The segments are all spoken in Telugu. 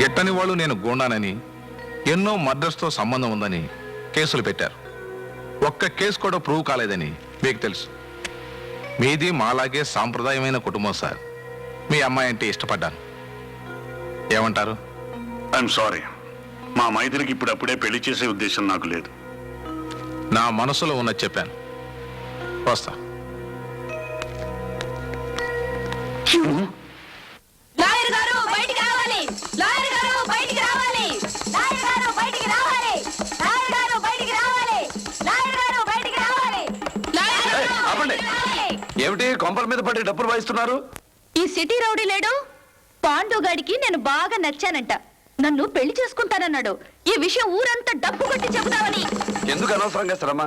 ఎట్టని వాళ్ళు నేను గూండానని ఎన్నో మర్డర్స్తో సంబంధం ఉందని కేసులు పెట్టారు. ఒక్క కేసు కూడా ప్రూవ్ కాలేదని మీకు తెలుసు. మీది మాలాగే సాంప్రదాయమైన కుటుంబం సార్. మీ అమ్మాయి అంటే ఇష్టపడ్డాను. ఏమంటారు? ఐఎమ్ సారీ మా మైత్రికి ఇప్పుడప్పుడే పెళ్ళి చేసే ఉద్దేశం నాకు లేదు. నా మనసులో ఉన్నది చెప్పాను. వస్తా. కొంపల మీద పడి డబ్బులు వాయిస్తున్నారు? ఈ సిటీ రౌడీ లేడు? పాండుగాడికి నేను బాగా నచ్చానంట. నన్ను పెళ్ళి చేసుకుంటానన్నాడు. ఈ విషయం ఊరంతా డబ్బు కొట్టి చెబుతావని. ఎందుకు అనవసరంగా శ్రమ?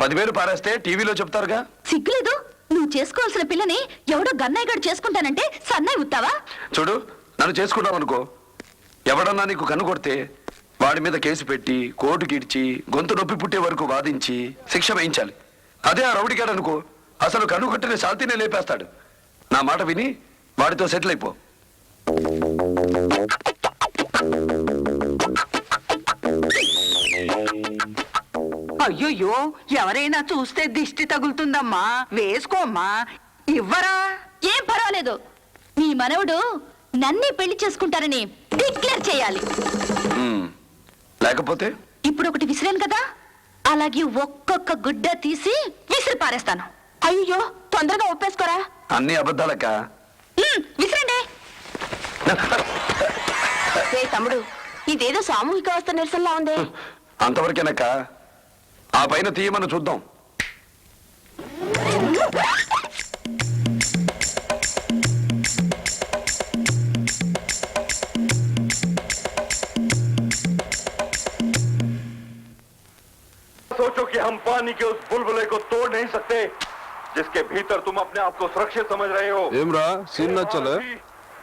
పదివేలు పారేస్తే టీవీలో చెప్తారుగా? సిగ్గులేదు. నువ్వు చేసుకోవాల్సిన పిల్లని ఎవడో గన్నయ్య గడు చేసుకుంటానంటే సన్నయ్య ఉత్తావా? చూడు నన్ను చేసుకున్నావు అనుకో. ఎవడన్నా నీకు కన్ను కొడితే వాడి మీద కేసు పెట్టి కోర్టుకి ఇడ్చి గొంతు నొప్పి పుట్టే వరకు వాదించి శిక్ష వేయించాలి. అదే ఆ రౌడిగాడు అనుకో. అసలు కన్ను కొట్టిన శాంతినే లేపేస్తాడు. నా మాట విని వాడితో సెటిల్ అయిపో. అయ్యయ్యో ఎవరైనా చూస్తే దిష్టి తగులుతుందమ్మా. వేసుకోమ్మా. ఇవ్వరా? ఏం పర్వాలేదు. మీ మనవడు నన్నే పెళ్ళి చేసుకుంటారని డిక్లేర్ చేయాలి. లేకపోతే? ఇప్పుడు ఒకటి విసిరాను కదా? అలాగే ఒక్కొక్క గుడ్డ తీసి విసిరి పారేస్తాను అయ్యో తొందరగా ఒప్పేసుకోరా అన్ని అబద్ధాలక్క ఉమ్, విసిరండి రే తమ్ముడు ఇదేదో సామూహిక అవస్థ నిరసనలా ఉంది అంతవరకేనక్క ఆ పైన తీయమని చూద్దాం सोचो कि हम पानी के उस बुलबुले को तोड़ नहीं सकते जिसके भीतर तुम अपने आप को सुरक्षित समझ रहे हो ఏమ్రా సీన్ నచ్చలే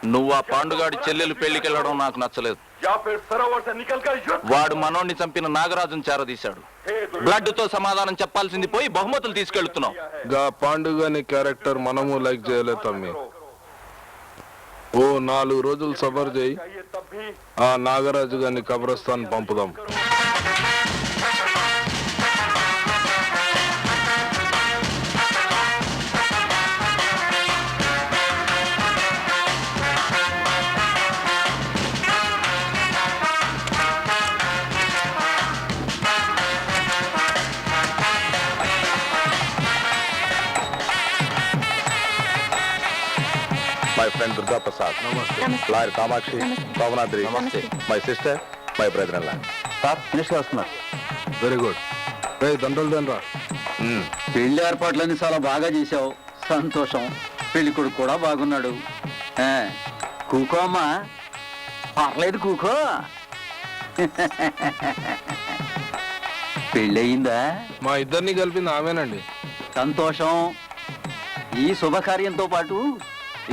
నువ్వు ఆ పాండుగాడి చెల్లెలు పెళ్లికి వెళ్ళడం నాకు నచ్చలేదు या फिर सरोवर से निकलकर युद्ध వాడు మనోడిని చంపిన నాగరాజును చేరదీశాడు బ్లడ్ తో సమాధానం చెప్పాల్సింది పోయి బహుమతులు తీసుకెళ్తున్నావు గా పాండుగాని క్యారెక్టర్ మనము లైక్ చేయలే తమ్మి ఓ నాలుగు రోజులు సబర్ చేయి चाहिए तब भी ఆ నాగరాజు గారిని కబ్రస్థాన్ పంపుదాం My friend Durga Prasad lawyer Kamakshi Pavanadri నమస్తే. మై సిస్టర్ మై బ్రదర్ అలా సార్ మినిస్టర్ వస్తున్నారు వెరీ గుడ్ రే దండలు దేనరా పెళ్ళి ఏర్పాట్లన్నీ చాలా బాగా చేశావు. సంతోషం. పెళ్ళి కొడుకు కూడా బాగున్నాడు. కూకో అమ్మా. పర్లేదు కూకో. పెళ్ళయిందా? మా ఇద్దరిని కలిపింది ఆమెనండి. సంతోషం. ఈ శుభకార్యంతో పాటు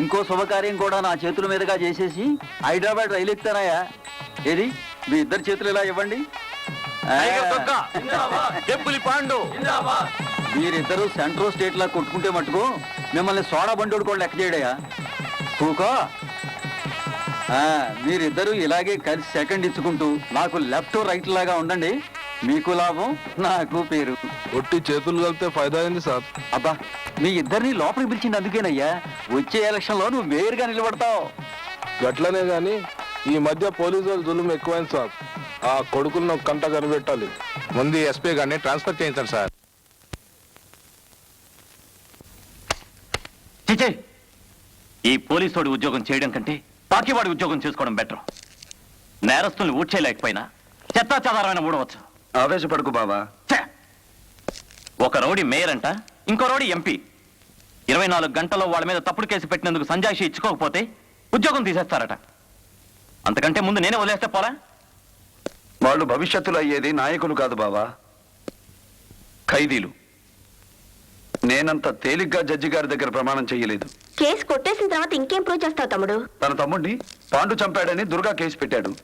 ఇంకో శుభకార్యం కూడా నా చేతుల మీదుగా చేసేసి హైదరాబాద్ రైలు ఎక్కుతానాయా ఏది? మీ ఇద్దరు చేతులు ఇలా ఇవ్వండి. పాండు. మీరిద్దరూ సెంట్రల్ స్టేట్ లా కొట్టుకుంటే మట్టుకు మిమ్మల్ని సోడా బండోడు కూడా లెక్క చేయడయా కూకో. మీరిద్దరూ ఇలాగే కలిసి సెకండ్ ఇచ్చుకుంటూ నాకు లెఫ్ట్ రైట్ లాగా ఉండండి. మీకు లాభం నాకు పేరు. ఒట్టి చేతులు కలిపితే ఫైదా అయింది సార్? అబ్బా మీ ఇద్దరిని లోపలికి పిలిచింది అందుకేనయ్యా. వచ్చే ఎలక్షన్లో నువ్వు వేరుగా నిలబడతావు. గట్లనే గాని ఈ మధ్య పోలీసు వాళ్ళు జులుం ఎక్కువైంది సార్. ఆ కొడుకులను ఒక కంట కనిపెట్టాలి. ముందు ఎస్పీ గారిని ట్రాన్స్ఫర్ చేయించండి సార్. చిచే ఈ పోలీసోడి ఉద్యోగం చేయడం కంటే పాకివాడి ఉద్యోగం చేసుకోవడం బెటర్. నేరస్తుల్ని ఊడ్చేయలేకపోయినా చెత్తా చెదారమైన ఊడవచ్చు. ఆవేశపడకు బావా. ఛే! ఒక రౌడీ మేయర్ అంట ఇంకో రౌడీ ఎంపీ. ఇరవై నాలుగు గంటల్లో వాళ్ళ మీద తప్పుడు కేసు పెట్టినందుకు సంజాయిషి ఇచ్చుకోకపోతే ఉద్యోగం తీసేస్తారట. అంతకంటే ముందు నేనే వదిలేస్తే పోరా వాళ్ళు భవిష్యత్తులో అయ్యేది నాయకులు కాదు బావా. ఖైదీలు. నేనంత తేలిగ్గా జడ్జి గారి దగ్గర ప్రమాణం చేయలేదు. కేసు కొట్టేసిన తర్వాత ఇంకేం ప్రూవ్ చేస్తావు తమ్ముడు? తన తమ్ముడిని పాండు చంపాడని దుర్గా కేసు పెట్టాడు.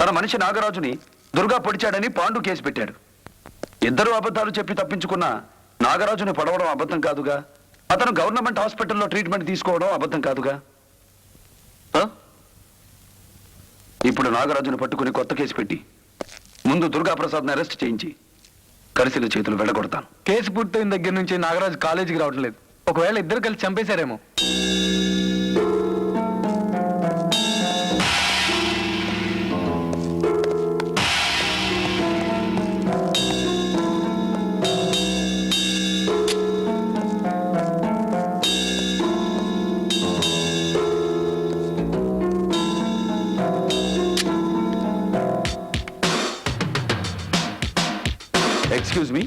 తన మనిషి నాగరాజుని దుర్గా పొడిచాడని పాండు కేసు పెట్టాడు. ఇద్దరు అబద్ధాలు చెప్పి తప్పించుకున్న నాగరాజుని పడవడం అబద్ధం కాదుగా? అతను గవర్నమెంట్ హాస్పిటల్లో ట్రీట్మెంట్ తీసుకోవడం అబద్ధం కాదుగా? ఇప్పుడు నాగరాజును పట్టుకుని కొత్త కేసు పెట్టి ముందు దుర్గాప్రసాద్ని అరెస్ట్ చేయించి కలిసిన చేతులు వెళ్ళగొడతాను. కేసు పూర్తయిన దగ్గర నుంచి నాగరాజు కాలేజీకి రావట్లేదు ఒకవేళ ఇద్దరు కలిసి చంపేశారేమో. Excuse me